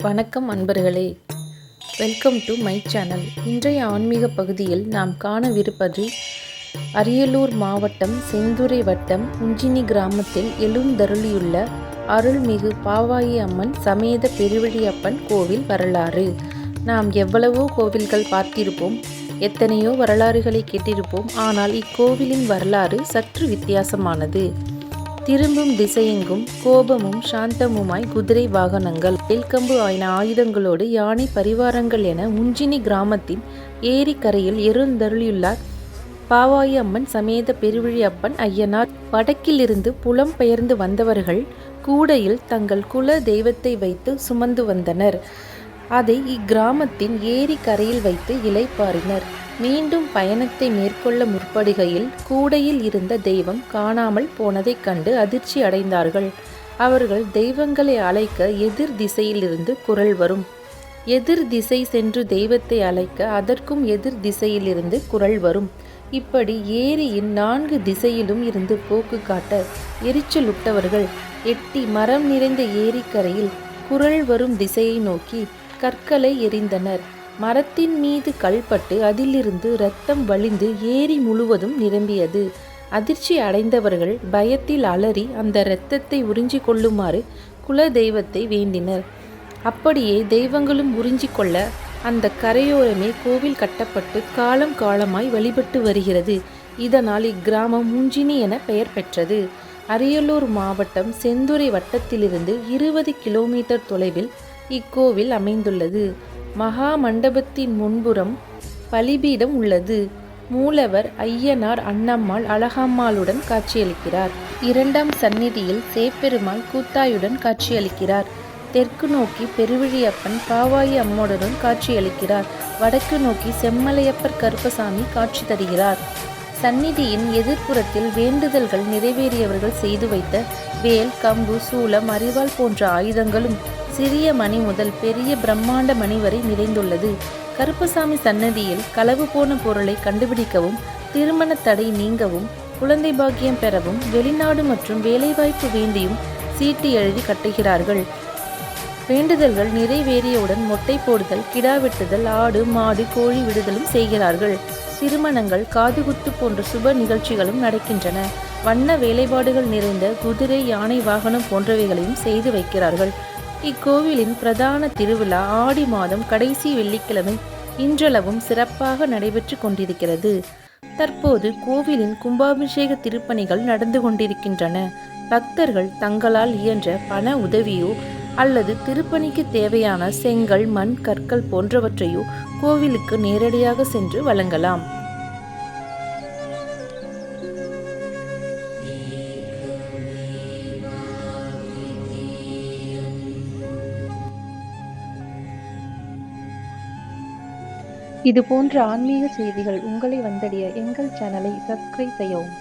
வணக்கம் அன்பர்களே. Welcome to my channel இன்றைய ஆன்மீக பகுதியில் நாம் காணவிருப்பது அரியலூர் மாவட்டம் செந்துறை வட்டம் உஞ்சினி கிராமத்தில் எழுந்தருளியுள்ள அருள்மிகு பாவாயி அம்மன் சமேத பெருவழியப்பன் கோவில் வரலாறு. நாம் எவ்வளவோ கோவில்கள் பார்த்திருப்போம் எத்தனையோ வரலாறுகளை கேட்டிருப்போம் ஆனால் இக்கோவிலின் வரலாறு சற்று வித்தியாசமானது. திரும்பும் திசையெங்கும் கோபமும் சாந்தமுமாய் குதிரை வாகனங்கள் வேல்கம்பு ஆயின ஆயுதங்களோடு யானை பரிவாரங்கள் என உஞ்சினி கிராமத்தின் ஏரிக்கரையில் எருந்தருளியுள்ளார் பாவாயி அம்மன் சமேத பெருவிழி அப்பன் ஐயனார். வடக்கிலிருந்து புலம் பெயர்ந்து வந்தவர்கள் கூடையில் தங்கள் குல தெய்வத்தை வைத்து சுமந்து வந்தனர். அதை இக்கிராமத்தின் ஏரி கரையில் வைத்து இலைப்பாரினர் மீண்டும் பயணத்தை மேற்கொள்ள முற்படுகையில் கூடையில் இருந்த தெய்வம் காணாமல் போனதைக் கண்டு அதிர்ச்சி அடைந்தார்கள். அவர்கள் தெய்வங்களை அழைக்க எதிர் திசையிலிருந்து குரல் வரும். எதிர் திசை சென்று தெய்வத்தை அழைக்க அதற்கும் எதிர் திசையிலிருந்து குரல் வரும். இப்படி ஏரியின் நான்கு திசையிலும் இருந்து போக்கு காட்ட எரிச்சலுட்டவர்கள் எட்டி மரம் நிறைந்த ஏரிக்கரையில் குரல் வரும் திசையை நோக்கி கற்களை எரிந்தனர் மரத்தின் மீது கல்பட்டு அதிலிருந்து இரத்தம் வழிந்து ஏரி முழுவதும் நிரம்பியது. அதிர்ச்சி அடைந்தவர்கள் பயத்தில் அலறி அந்த இரத்தத்தை உறிஞ்சி கொள்ளுமாறு குல தெய்வத்தை வேண்டினர். அப்படியே தெய்வங்களும் உறிஞ்சி கொள்ள அந்த கரையோரமே கோவில் கட்டப்பட்டு காலம் காலமாய் வழிபட்டு வருகிறது. இதனால் இக்கிராமம் முஞ்சினி என பெயர் பெற்றது. அரியலூர் மாவட்டம் செந்துறை வட்டத்திலிருந்து இருபது கிலோமீட்டர் தொலைவில் இக்கோவில் அமைந்துள்ளது. மகா மண்டபத்தின் முன்புறம் பலிபீடம் உள்ளது. மூலவர் ஐயனார் அண்ணம்மாள் அழகம்மாளுடன் காட்சியளிக்கிறார். இரண்டாம் சந்நிதியில் சேப்பெருமாள் கூத்தாயுடன் காட்சியளிக்கிறார். தெற்கு நோக்கி பெருவிழியப்பன் பாவாயி அம்மோடுடன் காட்சியளிக்கிறார். வடக்கு நோக்கி செம்மலையப்பர் கருப்பசாமி காட்சி தருகிறார். சந்நிதியின் எதிர்ப்புறத்தில் வேண்டுதல்கள் நிறைவேறியவர்கள் செய்து வைத்த வேல் கம்பு சூலம் அரிவாள் போன்ற ஆயுதங்களும் சிறிய மணி முதல் பெரிய பிரம்மாண்ட மணி வரை நிறைந்துள்ளது. கருப்பசாமி சன்னதியில் களவு போன பொருளை கண்டுபிடிக்கவும் திருமண தடை நீங்கவும் குழந்தை பாக்கியம் பெறவும் வெளிநாடு மற்றும் வேலைவாய்ப்பு வேண்டியும் சீட்டு எழுதி கட்டுகிறார்கள். வேண்டுதல்கள் நிறைவேறியவுடன் மொட்டை போடுதல் கிடா வெட்டுதல் ஆடு மாடு கோழி விடுதலும் செய்கிறார்கள். திருமணங்கள் காதுகுத்து போன்ற சுப நிகழ்ச்சிகளும் நடக்கின்றன. வண்ண வேலைப்பாடுகள் நிறைந்த குதிரை யானை வாகனம் போன்றவைகளையும் செய்து வைக்கிறார்கள். இக்கோவிலின் பிரதான திருவிழா ஆடி மாதம் கடைசி வெள்ளிக்கிழமை இன்றளவும் சிறப்பாக நடைபெற்று கொண்டிருக்கிறது. தற்போது கோவிலின் கும்பாபிஷேக திருப்பணிகள் நடந்து கொண்டிருக்கின்றன. பக்தர்கள் தங்களால் இயன்ற பண உதவியோ அல்லது திருப்பணிக்கு தேவையான செங்கல் மண் கற்கள் போன்றவற்றையோ கோவிலுக்கு நேரடியாக சென்று வழங்கலாம். இது போன்ற ஆன்மீக செய்திகள் உங்களை வந்தடைய எங்கள் சேனலை சப்ஸ்கிரைப் செய்யவும்.